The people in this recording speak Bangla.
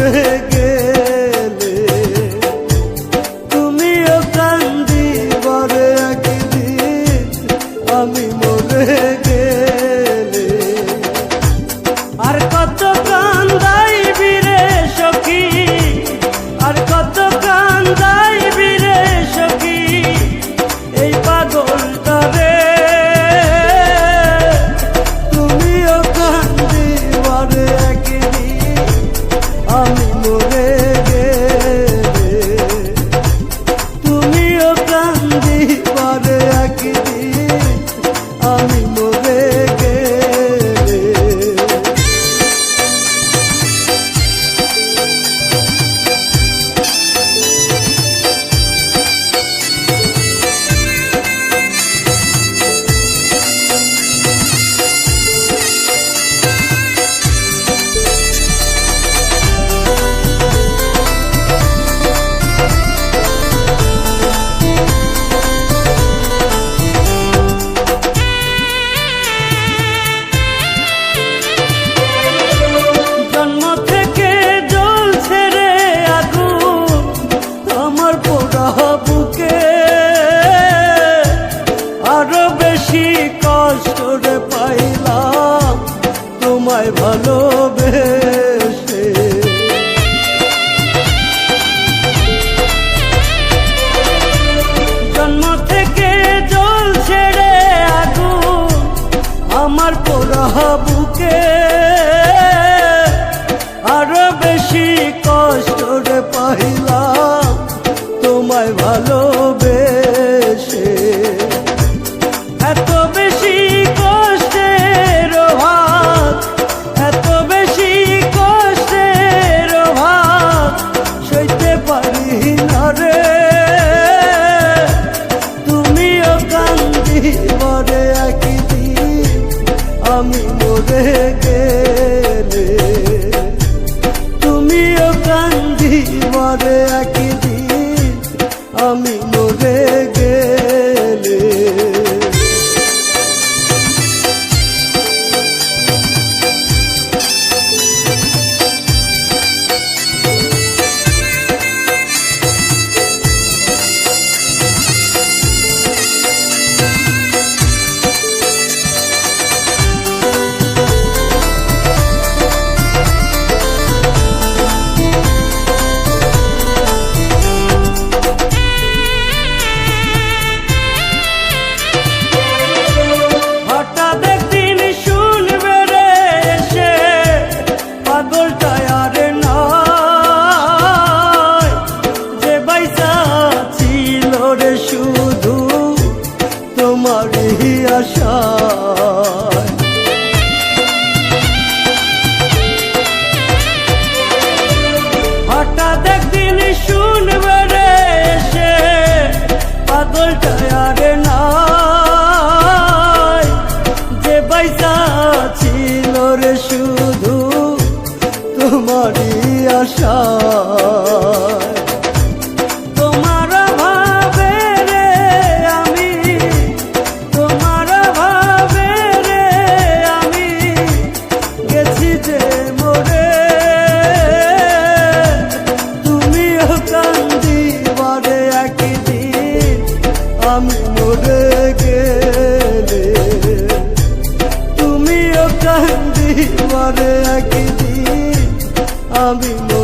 রে গে ভালোবেসে জন্ম থেকে জল ছেড়ে আমার বুকে। আরও বেশি কষ্ট পাইলাম তোমায় ভালোবে গেলে তুমিও কান্দি মরে এক এই আশা। হঠাৎ একদিন শুনবে রে এসে পাগল টায়ারে নাই। যে পয়সা ছিল রে শুধু তোমারই আশা। আমি মরে গেলে তুমিও কান্দি মরে একদিন আমি মরে